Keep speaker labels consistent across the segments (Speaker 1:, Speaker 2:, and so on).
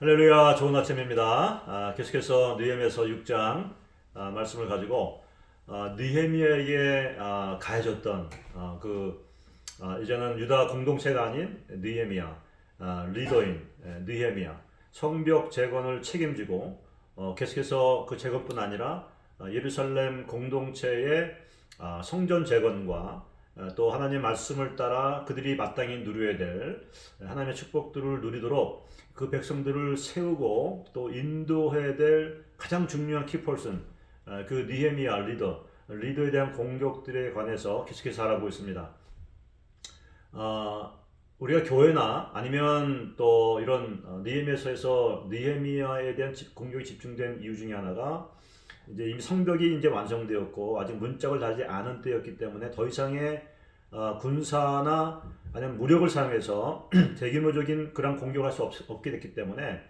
Speaker 1: 할렐루야 좋은 아침입니다. 아, 계속해서 느헤미야서 6장 아, 말씀을 가지고 아, 느헤미야에게 아, 가해졌던 아, 그 아, 이제는 유다 공동체가 아닌 느헤미야 아, 리더인 예, 느헤미야 성벽 재건을 책임지고 어, 계속해서 그 재건뿐 아니라 아, 예루살렘 공동체의 아, 성전 재건과 어, 또 하나님의 말씀을 따라 그들이 마땅히 누려야 될 하나님의 축복들을 누리도록 그 백성들을 세우고 또 인도해야 될 가장 중요한 키퍼슨 어, 그 니헤미야 리더 리더에 대한 공격들에 관해서 계속해서 알아보고 있습니다. 어, 우리가 교회나 아니면 또 이런 어, 니헤미야서에서 니헤미야에 대한 집- 공격이 집중된 이유 중에 하나가 이제 이미 성벽이 이제 완성되었고 아직 문짝을 달지 않은 때였기 때문에 더 이상의 어, 군사나 아니면 무력을 사용해서 대규모적인 그런 공격할 수 없, 없게 됐기 때문에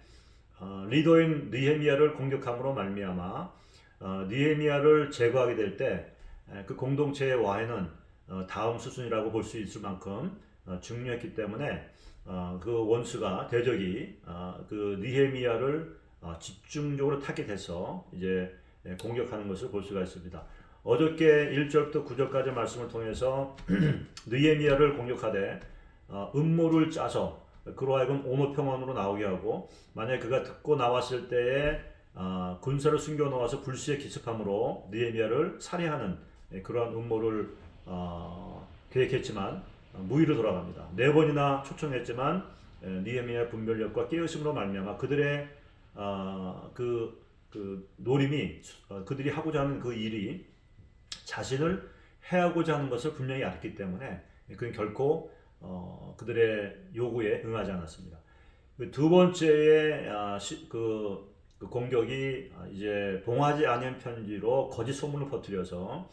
Speaker 1: 어, 리더인 느헤미야를 공격함으로 말미암아 어, 느헤미야를 제거하게 될 때 그 공동체의 와해는 어, 다음 수순이라고 볼 수 있을 만큼 어, 중요했기 때문에 어, 그 원수가 대적이 어, 그 느헤미야를 어, 집중적으로 타겟해서 이제 예, 공격하는 것을 볼 수가 있습니다. 어저께 1절부터 9절까지 말씀을 통해서 느헤미야를 공격하되 어, 음모를 짜서 그로 하여금 오노평원으로 나오게 하고 만약에 그가 듣고 나왔을 때에 어, 군사를 숨겨 놓아서 불시에 기습함으로 느헤미야를 살해하는 예, 그러한 음모를 어, 계획했지만 어, 무위로 돌아갑니다. 네 번이나 초청했지만 예, 느헤미야 분별력과 깨어심으로 말미암아 그들의 어, 그, 그 노림이 어, 그들이 하고자 하는 그 일이 자신을 해하고자 하는 것을 분명히 알았기 때문에 그는 결코 어, 그들의 요구에 응하지 않았습니다. 그두 번째의 아, 시- 그, 그 공격이 아, 이제 봉하지 않은 편지로 거짓 소문을 퍼뜨려서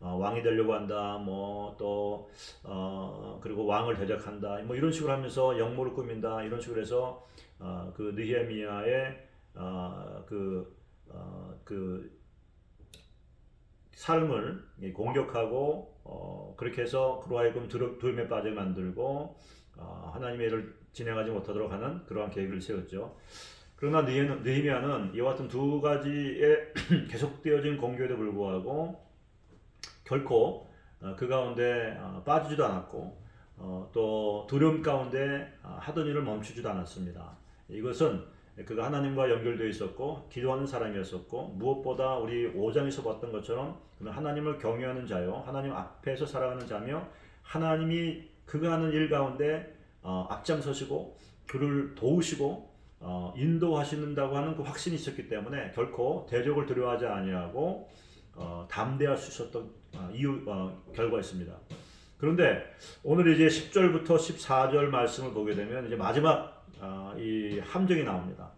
Speaker 1: 어, 왕이 되려고 한다, 뭐또 어, 그리고 왕을 대적한다, 뭐 이런 식으로 하면서 역모를 꾸민다 이런 식으로 해서 어, 그 느헤미야의 어, 그, 어, 그 삶을 공격하고 어, 그렇게 해서 그로 하여금 두려- 두려움에 빠지게 만들고 어, 하나님의 일을 진행하지 못하도록 하는 그러한 계획을 세웠죠. 그러나 느헤- 느헤미야는 이와 같은 두 가지의 계속되어진 공격에도 불구하고 결코 어, 그 가운데 어, 빠지지도 않았고 어, 또 두려움 가운데 어, 하던 일을 멈추지도 않았습니다. 이것은 그가 하나님과 연결되어 있었고 기도하는 사람이었었고 무엇보다 우리 5장에서 봤던 것처럼 그는 하나님을 경외하는 자요 하나님 앞에서 살아가는 자며 하나님이 그가 하는 일 가운데 어, 앞장서시고 그를 도우시고 어, 인도하시는다고 하는 그 확신이 있었기 때문에 결코 대적을 두려워하지 아니하고 어, 담대할 수 있었던 어, 이유 어, 결과였습니다. 그런데 오늘 이제 10절부터 14절 말씀을 보게 되면 이제 마지막 어, 이 함정이 나옵니다.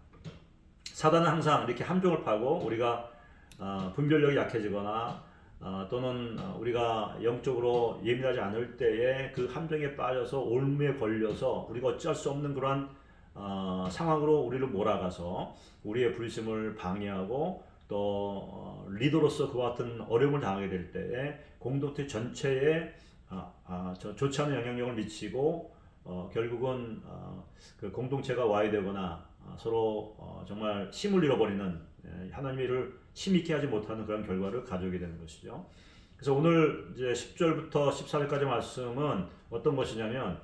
Speaker 1: 사단은 항상 이렇게 함정을 파고 우리가 어, 분별력이 약해지거나 어, 또는 어, 우리가 영적으로 예민하지 않을 때에 그 함정에 빠져서 올무에 걸려서 우리가 어찌할 수 없는 그러한 어, 상황으로 우리를 몰아가서 우리의 불심을 방해하고 또 어, 리더로서 그와 같은 어려움을 당하게 될 때에 공동체 전체에 아, 아, 저, 좋지 않은 영향력을 미치고 어, 결국은 어, 그 공동체가 와해되거나 어, 서로 어, 정말 힘을 잃어버리는 예, 하나님의 일을 힘있게 하지 못하는 그런 결과를 가져오게 되는 것이죠. 그래서 오늘 이제 10절부터 14절까지 말씀은 어떤 것이냐면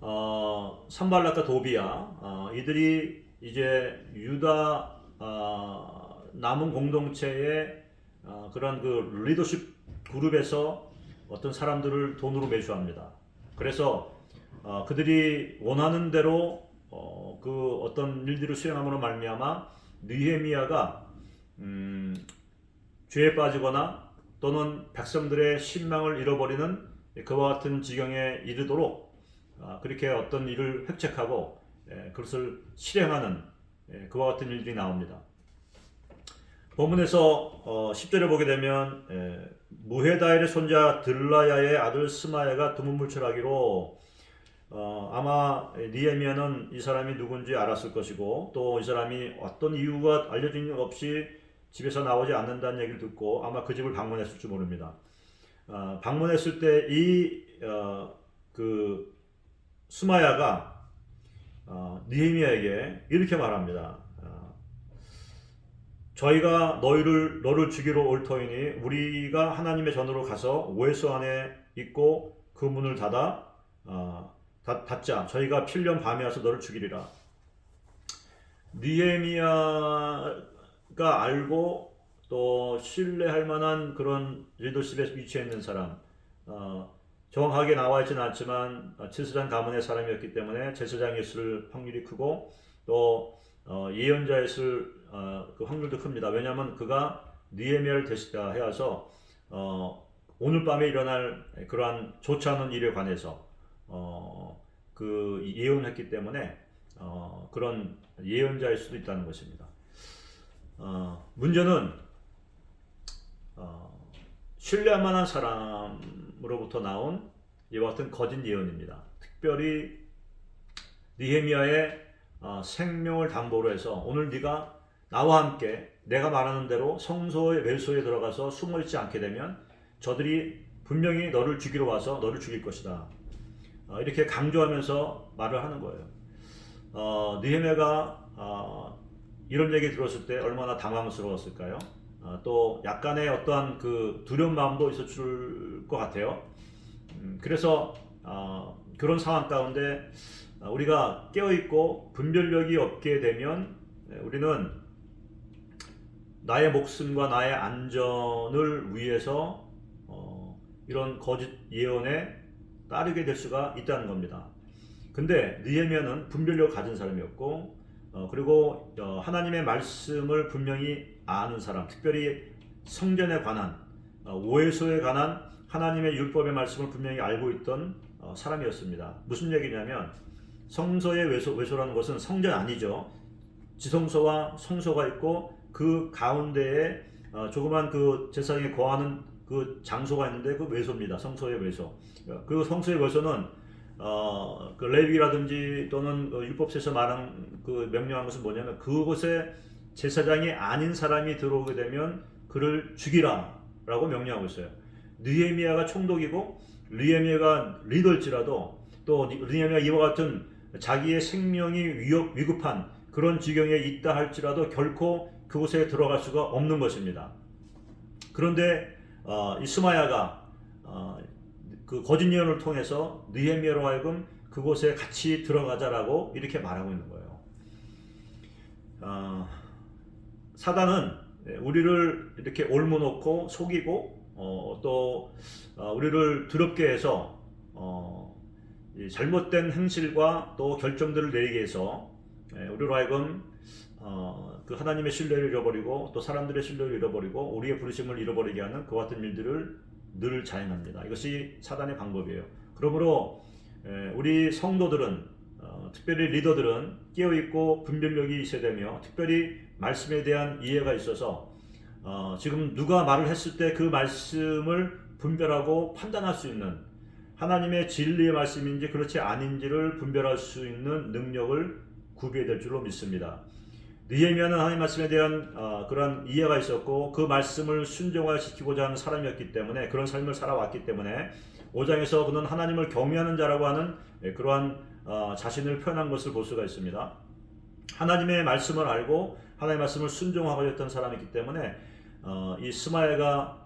Speaker 1: 어, 산발락과 도비야 어, 이들이 이제 유다 어, 남은 공동체의 어, 그런 그 리더십 그룹에서 어떤 사람들을 돈으로 매수합니다. 그래서 어, 그들이 원하는 대로 어, 그 어떤 일들을 수행함으로 말미암아 느헤미야가 음, 죄에 빠지거나 또는 백성들의 신망을 잃어버리는 그와 같은 지경에 이르도록 아, 그렇게 어떤 일을 획책하고 예, 그것을 실행하는 예, 그와 같은 일들이 나옵니다. 본문에서 어, 10절에 보게 되면 예, 무헤다엘의 손자 들라야의 아들 스마야가 두문불출하기로 어, 아마 니에미아는 이 사람이 누군지 알았을 것이고 또 이 사람이 어떤 이유가 알려진 일 없이 집에서 나오지 않는다는 얘기를 듣고 아마 그 집을 방문했을 줄 모릅니다. 어, 방문했을 때이그 스마야가 어, 느헤미야에게 이렇게 말합니다. 어, 저희가 너희를 너를 죽이러 올 터이니 우리가 하나님의 전으로 가서 오해소 안에 있고 그 문을 닫아 어, 닫, 닫자 저희가 필년 밤에 와서 너를 죽이리라. 느헤미야가 알고 또 신뢰할 만한 그런 리더십에 위치해 있는 사람 어, 정확하게 나와 있지는 않지만 어, 제사장 가문의 사람이었기 때문에 제사장이었을 확률이 크고 또 어, 예언자였을 어, 그 확률도 큽니다. 왜냐하면 그가 니에미아를 대시해서 어, 오늘 밤에 일어날 그러한 좋지 않은 일에 관해서 어, 그 예언했기 때문에 어, 그런 예언자일 수도 있다는 것입니다. 어, 문제는 어, 신뢰할 만한 사람으로부터 나온 이와 같은 거짓 예언입니다. 특별히 니헤미야의 어, 생명을 담보로 해서 오늘 네가 나와 함께 내가 말하는 대로 성소의 외소에 들어가서 숨어 있지 않게 되면 저들이 분명히 너를 죽이러 와서 너를 죽일 것이다. 어, 이렇게 강조하면서 말을 하는 거예요. 어, 느헤미야가 어, 이런 얘기 들었을 때 얼마나 당황스러웠을까요? 어, 또 약간의 어떠한 그 두려운 마음도 있었을 것 같아요. 음, 그래서 어, 그런 상황 가운데 어, 우리가 깨어 있고 분별력이 없게 되면 네, 우리는 나의 목숨과 나의 안전을 위해서 어, 이런 거짓 예언에 따르게 될 수가 있다는 겁니다. 근데 느헤미야는 분별력 가진 사람이었고 어, 그리고 어, 하나님의 말씀을 분명히 아는 사람, 특별히 성전에 관한 어, 오해소에 관한 하나님의 율법의 말씀을 분명히 알고 있던 어, 사람이었습니다. 무슨 얘기냐면 성소의 외소, 외소라는 것은 성전 아니죠. 지성소와 성소가 있고 그 가운데에 어, 조그만 그 제사장이 거하는 그 장소가 있는데 그 외소입니다. 성소의 외소. 그 성소의 외소는 어, 그 레위라든지 또는 그 율법에서 말한 그 명령한 것은 뭐냐면 그곳에 제사장이 아닌 사람이 들어오게 되면 그를 죽이라라고 명령하고 있어요. 느헤미야가 총독이고 느헤미야가 리더일지라도 또 느헤미야 이와 같은 자기의 생명이 위협 위급한 그런 지경에 있다 할지라도 결코 그곳에 들어갈 수가 없는 것입니다. 그런데 어, 이 스마야가 어, 그 거짓 예언을 통해서 느헤미야로 하여금 그곳에 같이 들어가자라고 이렇게 말하고 있는 거예요. 어, 사단은 우리를 이렇게 올무놓고 속이고 어, 또 어, 우리를 두렵게 해서 어, 잘못된 행실과 또 결정들을 내리게 해서 예, 우리로 하여금 어, 그 하나님의 신뢰를 잃어버리고 또 사람들의 신뢰를 잃어버리고 우리의 부르심을 잃어버리게 하는 그 같은 일들을 늘 자행합니다. 이것이 사단의 방법이에요. 그러므로 예, 우리 성도들은 어, 특별히 리더들은 깨어 있고 분별력이 있어야 되며 특별히 말씀에 대한 이해가 있어서 어, 지금 누가 말을 했을 때 그 말씀을 분별하고 판단할 수 있는 하나님의 진리의 말씀인지 그렇지 아닌지를 분별할 수 있는 능력을 구비해야 될 줄로 믿습니다. 느헤미야는 하나님 말씀에 대한 어, 그런 이해가 있었고 그 말씀을 순종화시키고자 하는 사람이었기 때문에 그런 삶을 살아왔기 때문에 5장에서 그는 하나님을 경외하는 자라고 하는 예, 그러한 어, 자신을 표현한 것을 볼 수가 있습니다. 하나님의 말씀을 알고 하나님의 말씀을 순종하고 있던 사람이기 때문에 어, 이 스마야가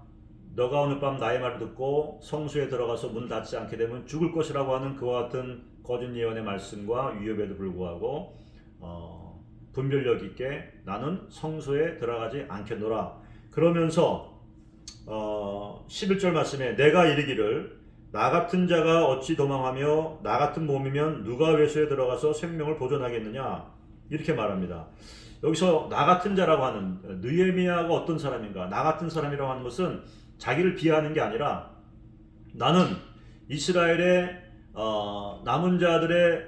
Speaker 1: 너가 오늘 밤 나의 말을 듣고 성수에 들어가서 문 닫지 않게 되면 죽을 것이라고 하는 그와 같은 거짓 예언의 말씀과 위협에도 불구하고 어, 분별력 있게 나는 성소에 들어가지 않겠노라. 그러면서 어, 11절 말씀에 내가 이르기를 나 같은 자가 어찌 도망하며 나 같은 몸이면 누가 외소에 들어가서 생명을 보존하겠느냐 이렇게 말합니다. 여기서 나 같은 자라고 하는 느헤미야가 어떤 사람인가? 나 같은 사람이라고 하는 것은 자기를 비하하는 게 아니라 나는 이스라엘의 어, 남은 자들의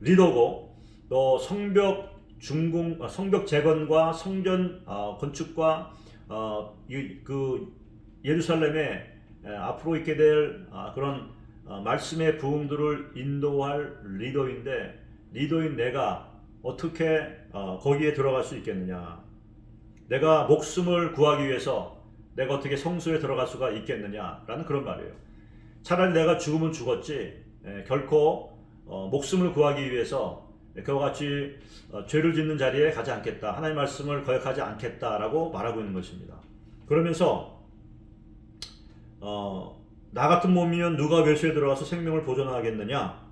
Speaker 1: 리더고 또 성벽 중공 어, 성벽 재건과 성전 어, 건축과 어, 이, 그 예루살렘에 에, 앞으로 있게 될 아, 그런 어, 말씀의 부흥들을 인도할 리더인데 리더인 내가 어떻게 어, 거기에 들어갈 수 있겠느냐? 내가 목숨을 구하기 위해서 내가 어떻게 성소에 들어갈 수가 있겠느냐라는 그런 말이에요. 차라리 내가 죽으면 죽었지 에, 결코 어, 목숨을 구하기 위해서 그와 같이 어, 죄를 짓는 자리에 가지 않겠다. 하나님 말씀을 거역하지 않겠다라고 말하고 있는 것입니다. 그러면서 어, 나 같은 몸이면 누가 외수에 들어가서 생명을 보존하겠느냐?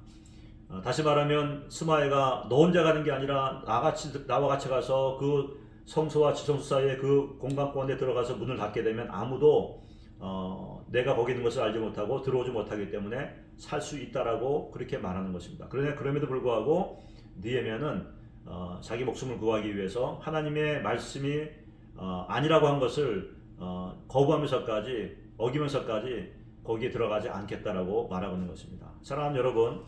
Speaker 1: 어, 다시 말하면 스마에가 너 혼자 가는 게 아니라 나같이 나와 같이 가서 그 성소와 지성소 사이의 그 공간권에 들어가서 문을 닫게 되면 아무도 어, 내가 거기 있는 것을 알지 못하고 들어오지 못하기 때문에 살 수 있다라고 그렇게 말하는 것입니다. 그러나 그럼에도 불구하고 니에미아는 어, 자기 목숨을 구하기 위해서 하나님의 말씀이 어, 아니라고 한 것을 어, 거부하면서까지 어기면서까지 거기에 들어가지 않겠다라고 말하고 있는 것입니다. 사랑하는 여러분,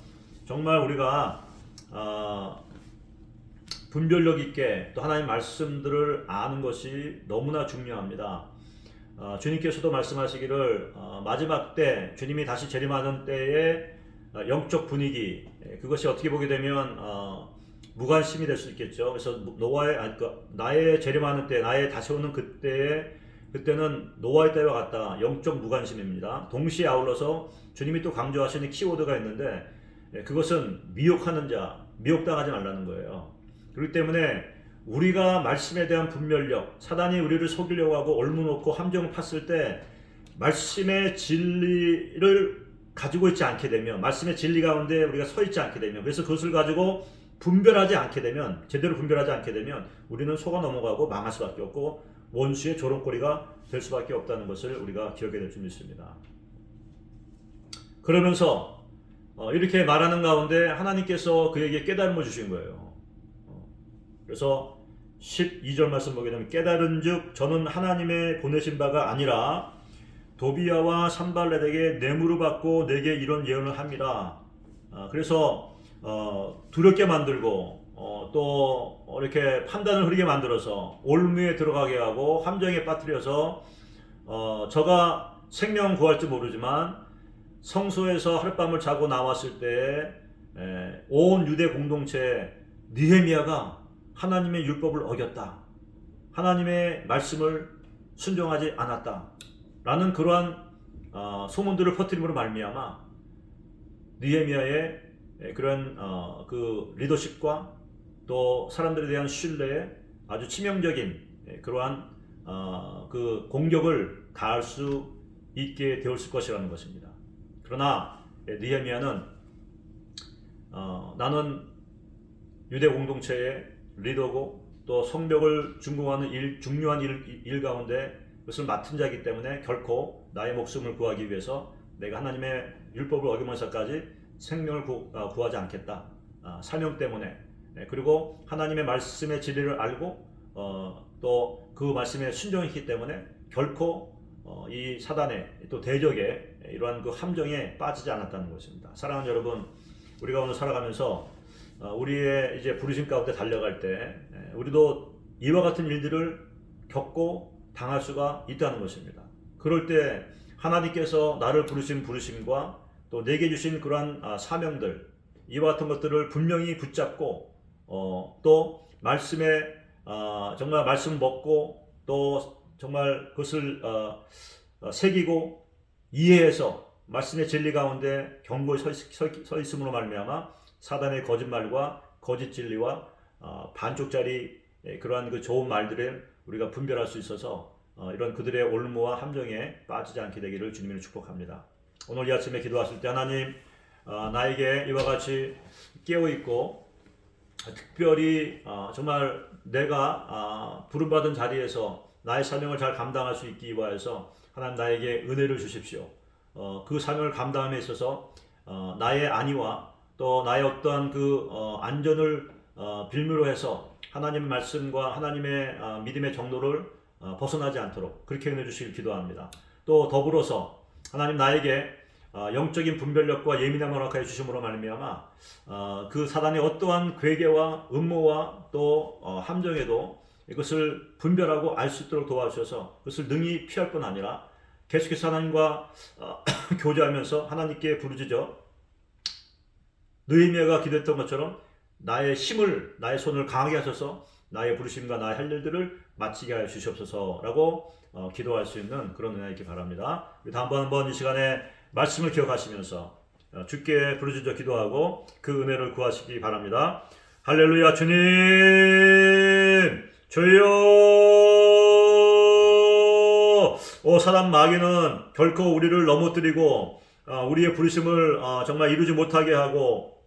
Speaker 1: 정말 우리가 어, 분별력 있게 또 하나님 말씀들을 아는 것이 너무나 중요합니다. 어, 주님께서도 말씀하시기를 어, 마지막 때 주님이 다시 재림하는 때의 어, 영적 분위기 예, 그것이 어떻게 보게 되면 어, 무관심이 될 수 있겠죠. 그래서 노아의 아니, 그, 나의 재림하는 때, 나의 다시 오는 그때에 그때는 노아의 때와 같다. 영적 무관심입니다. 동시에 아울러서 주님이 또 강조하시는 키워드가 있는데 예, 그것은 미혹하는 자, 미혹당하지 말라는 거예요. 그렇기 때문에 우리가 말씀에 대한 분별력, 사단이 우리를 속이려고 하고 얼무놓고 함정을 팠을 때 말씀의 진리를 가지고 있지 않게 되면 말씀의 진리 가운데 우리가 서 있지 않게 되면 그래서 그것을 가지고 분별하지 않게 되면 제대로 분별하지 않게 되면 우리는 속아 넘어가고 망할 수밖에 없고 원수의 조롱거리가 될 수밖에 없다는 것을 우리가 기억해야 될 줄 믿습니다. 그러면서 어, 이렇게 말하는 가운데 하나님께서 그에게 깨달음을 주신 거예요. 어, 그래서 12절 말씀 보게 되면 깨달은즉 저는 하나님의 보내신 바가 아니라 도비야와 산발렛에게 뇌물을 받고 내게 이런 예언을 합니다. 아, 그래서 어, 두렵게 만들고 어, 또 이렇게 판단을 흐리게 만들어서 올무에 들어가게 하고 함정에 빠뜨려서 어, 저가 생명 구할지 모르지만 성소에서 하룻밤을 자고 나왔을 때 온 유대 공동체 니헤미야가 하나님의 율법을 어겼다. 하나님의 말씀을 순종하지 않았다. 라는 그러한 어, 소문들을 퍼뜨림으로 말미암아 니헤미야의 그런 어, 그 리더십과 또 사람들에 대한 신뢰에 아주 치명적인 그러한 어, 그 공격을 가할 수 있게 되었을 것이라는 것입니다. 그러나 니헤미야는 어, 나는 유대 공동체의 리더고 또 성벽을 중공하는 일, 중요한 일, 일 가운데 그것을 맡은 자이기 때문에 결코 나의 목숨을 구하기 위해서 내가 하나님의 율법을 어기면서까지 생명을 구, 어, 구하지 않겠다. 아, 사명 때문에 네, 그리고 하나님의 말씀의 진리를 알고 어, 또 그 말씀에 순종했기 때문에 결코 어, 이 사단의 또 대적의 이러한 그 함정에 빠지지 않았다는 것입니다. 사랑하는 여러분, 우리가 오늘 살아가면서 어, 우리의 이제 부르심 가운데 달려갈 때 에, 우리도 이와 같은 일들을 겪고 당할 수가 있다는 것입니다. 그럴 때 하나님께서 나를 부르신 부르심과 또 내게 주신 그러한 아, 사명들 이와 같은 것들을 분명히 붙잡고 어, 또 말씀에 어, 정말 말씀 먹고 또 정말 그것을 어, 어, 새기고 이해해서 말씀의 진리 가운데 경고에 서 있음으로 말미암아 사단의 거짓말과 거짓 진리와 어, 반쪽짜리 예, 그러한 그 좋은 말들을 우리가 분별할 수 있어서 어, 이런 그들의 올무와 함정에 빠지지 않게 되기를 주님을 축복합니다. 오늘 이 아침에 기도하실 때 하나님 어, 나에게 이와 같이 깨어 있고 특별히 어, 정말 내가 어, 부름받은 자리에서 나의 사명을 잘 감당할 수 있기 위하여서 하나님 나에게 은혜를 주십시오. 어, 그 사명을 감당함에 있어서 어, 나의 안위와 또 나의 어떠한 그 어, 안전을 어, 빌미로 해서 하나님의 말씀과 하나님의 어, 믿음의 정도를 어, 벗어나지 않도록 그렇게 은혜 주시길 기도합니다. 또 더불어서 하나님 나에게 어, 영적인 분별력과 예민함을 허락하여 주심으로 말미암아 어, 그 사단의 어떠한 괴계와 음모와 또 어, 함정에도 이것을 분별하고 알 수 있도록 도와주셔서 그것을 능히 피할 뿐 아니라 계속해서 하나님과 어, 교제하면서 하나님께 부르짖어 느헤미야가 기도했던 것처럼 나의 힘을 나의 손을 강하게 하셔서 나의 부르심과 나의 할 일들을 마치게 하여 주시옵소서라고 어, 기도할 수 있는 그런 은혜 있기 바랍니다. 다음번 한번 이 시간에 말씀을 기억하시면서 어, 주께 부르짖어 기도하고 그 은혜를 구하시기 바랍니다. 할렐루야 주님 주여 오 사단 마귀는 결코 우리를 넘어뜨리고 아, 우리의 부르심을 아, 정말 이루지 못하게 하고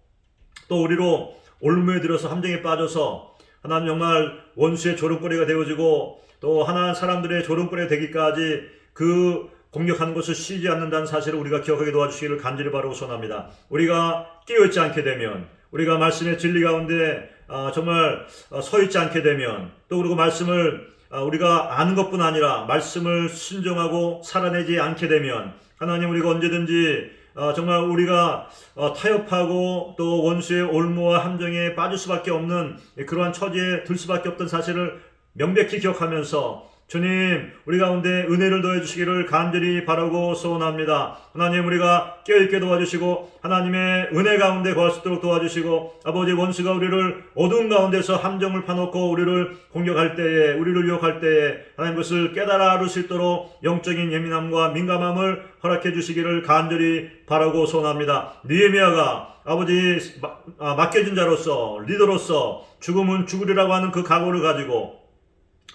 Speaker 1: 또 우리로 올무에 들어서 함정에 빠져서 하나님 정말 원수의 조롱거리가 되어지고 또 하나님 사람들의 조롱거리가 되기까지 그 공격하는 것을 쉬지 않는다는 사실을 우리가 기억하게 도와주시기를 간절히 바라고 소원합니다. 우리가 깨어있지 않게 되면 우리가 말씀의 진리 가운데 아, 정말 어, 서 있지 않게 되면 또 그리고 말씀을 아, 우리가 아는 것뿐 아니라 말씀을 순종하고 살아내지 않게 되면 하나님 우리가 언제든지 어, 정말 우리가 어, 타협하고 또 원수의 올무와 함정에 빠질 수밖에 없는 그러한 처지에 들 수밖에 없던 사실을 명백히 기억하면서 주님 우리 가운데 은혜를 더해 주시기를 간절히 바라고 소원합니다. 하나님 우리가 깨어있게 도와주시고 하나님의 은혜 가운데 거할 수 있도록 도와주시고 아버지 원수가 우리를 어두운 가운데서 함정을 파놓고 우리를 공격할 때에 우리를 유혹할 때에 하나님 것을 깨달아 알을 수 있도록 영적인 예민함과 민감함을 허락해 주시기를 간절히 바라고 소원합니다. 느헤미야가 아버지 마- 아, 맡겨진 자로서 리더로서 죽음은 죽으리라고 하는 그 각오를 가지고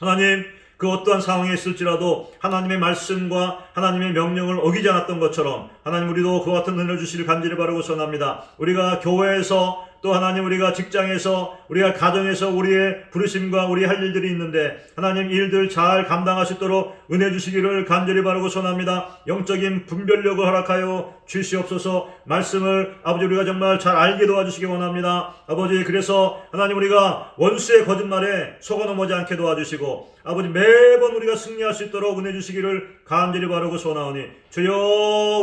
Speaker 1: 하나님 그 어떠한 상황에 있을지라도 하나님의 말씀과 하나님의 명령을 어기지 않았던 것처럼 하나님 우리도 그와 같은 은혜를 주시길 간절히 바라고 선합니다. 우리가 교회에서 또 하나님 우리가 직장에서 우리가 가정에서 우리의 부르심과 우리 할 일들이 있는데 하나님 이 일들 잘 있도록 은혜 주시기를 간절히 바라고 선합니다. 영적인 분별력을 허락하여 주시옵소서 말씀을 아버지 우리가 정말 잘 알게 도와주시기 원합니다. 아버지 그래서 하나님 우리가 원수의 거짓말에 속아 넘어지 않게 도와주시고 아버지 매번 우리가 승리할 수 있도록 은혜 주시기를 간절히 바라고 소나오니 주여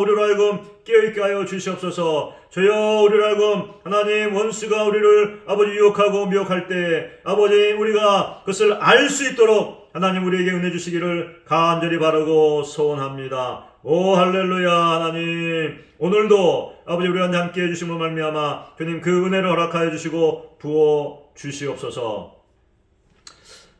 Speaker 1: 우리로 하여금 깨어있게 하여 주시옵소서 주여 우리로 하여금 하나님 원수가 우리를 아버지 유혹하고 미혹할 때 아버지 우리가 그것을 알 수 있도록 하나님 우리에게 은혜 주시기를 간절히 바라고 소원합니다. 오 할렐루야 하나님. 오늘도 아버지 우리와 함께 해주심으로 말미암아 주님 그 은혜를 허락하여 주시고 부어 주시옵소서.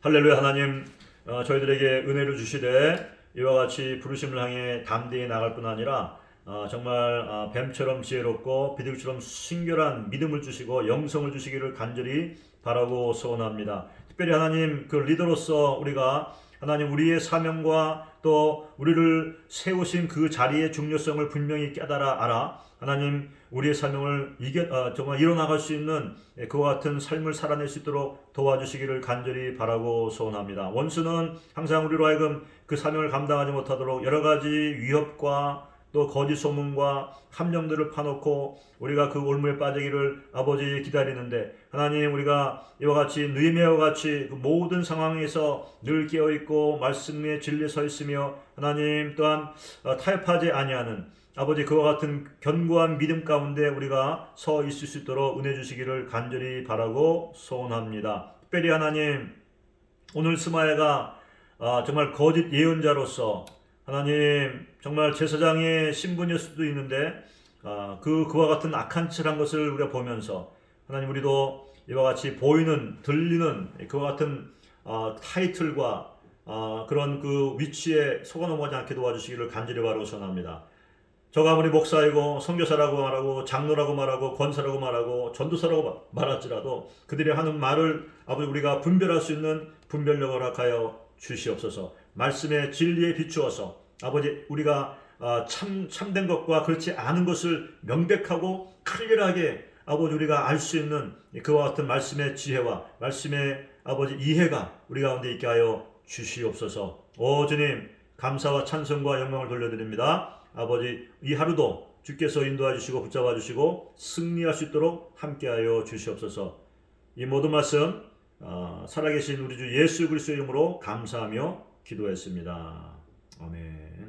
Speaker 1: 할렐루야 하나님. 어, 저희들에게 은혜를 주시되 이와 같이 부르심을 향해 담대히 나갈 뿐 아니라 어, 정말 어, 뱀처럼 지혜롭고 비둘기처럼 순결한 믿음을 주시고 영성을 주시기를 간절히 바라고 소원합니다. 특별히 하나님 그 리더로서 우리가 하나님 우리의 사명과 또 우리를 세우신 그 자리의 중요성을 분명히 깨달아 알아 하나님 우리의 사명을 이겨 어, 정말 이뤄나갈 수 있는 그와 같은 삶을 살아낼 수 있도록 도와주시기를 간절히 바라고 소원합니다. 원수는 항상 우리로 하여금 그 사명을 감당하지 못하도록 여러 가지 위협과 또 거짓 소문과 함정들을 파놓고 우리가 그 올무에 빠지기를 아버지 기다리는데 하나님 우리가 이와 같이 느헤미야와 같이 그 모든 상황에서 늘 깨어 있고 말씀의 진리에 서 있으며 하나님 또한 어, 타협하지 아니하는 아버지 그와 같은 견고한 믿음 가운데 우리가 서 있을 수 있도록 은혜 주시기를 간절히 바라고 소원합니다. 특별히 하나님 오늘 스마야가 아, 정말 거짓 예언자로서 하나님 정말 제사장의 신분일 수도 있는데 아, 그 그와 같은 악한 짓한 것을 우리가 보면서 하나님 우리도 이와 같이 보이는 들리는 그와 같은 아, 타이틀과 아, 그런 그 위치에 속아 넘어가지 않게 도와주시기를 간절히 바라고 선합니다. 저가 아무리 목사이고 선교사라고 말하고 장로라고 말하고 권사라고 말하고 전도사라고 말할지라도 그들이 하는 말을 아버지 우리가 분별할 수 있는 분별력을 허락하여 주시옵소서. 말씀의 진리에 비추어서 아버지 우리가 아, 참 참된 것과 그렇지 않은 것을 명백하고 클리어하게 아버지 우리가 알 수 있는 그와 같은 말씀의 지혜와 말씀의 아버지 이해가 우리 가운데 있게 하여 주시옵소서. 오 주님 감사와 찬송과 영광을 돌려드립니다. 아버지 이 하루도 주께서 인도해 주시고 붙잡아 주시고 승리할 수 있도록 함께하여 주시옵소서. 이 모든 말씀 어, 살아계신 우리 주 예수 그리스도의 이름으로 감사하며 기도했습니다. 아멘.